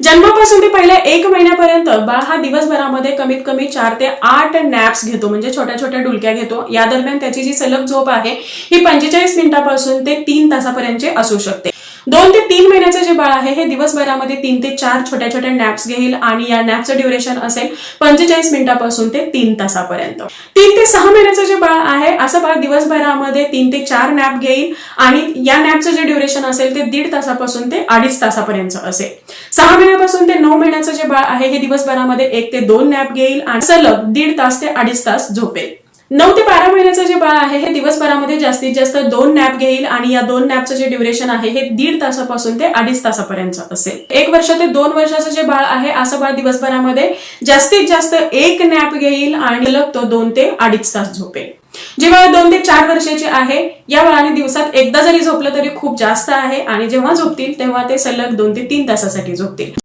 जन्मापासून ते पहिल्या एक महिन्यापर्यंत बाळ हा दिवसभरामध्ये कमीत कमी चार ते आठ नॅप्स घेतो. म्हणजे छोट्या छोट्या डुलक्या घेतो. या दरम्यान त्याची जी सलग झोप आहे ही पंचेचाळीस मिनिटापासून ते तीन तासापर्यंतची असू शकते. दोन ते तीन महिन्याचं जे बाळ आहे हे दिवसभरामध्ये तीन ते चार छोट्या छोट्या नॅप्स घेईल आणि या नॅपचं ड्युरेशन असेल पंचेचाळीस मिनिटापासून ते तीन तासापर्यंत. तीन ते सहा महिन्याचं जे बाळ आहे असं बाळ दिवसभरामध्ये तीन ते चार नॅप घेईल आणि या नॅपचं जे ड्युरेशन असेल ते दीड तासापासून ते अडीच तासापर्यंत असेल. सहा महिन्यापासून ते नऊ महिन्याचं जे बाळ आहे हे दिवसभरामध्ये एक ते दोन नॅप घेईल आणि सलग दीड तास ते अडीच तास झोपेल. नऊ ते बारा महिन्याचं जे बाळ आहे हे दिवसभरामध्ये जास्तीत जास्त दोन नॅप घेईल आणि या दोन नॅपचं जे ड्युरेशन आहे हे दीड तासापासून ते अडीच तासापर्यंत असेल. एक वर्ष ते दोन वर्षाचं जे बाळ आहे असं बाळ दिवसभरामध्ये जास्तीत जास्त एक नॅप घेईल आणि तो दोन ते अडीच तास झोपेल. जे बाळ दोन ते चार वर्षाचे आहे या बाळाने दिवसात एकदा जरी झोपलं तरी खूप जास्त आहे आणि जेव्हा झोपतील तेव्हा ते सलग दोन ते तीन तासासाठी झोपतील.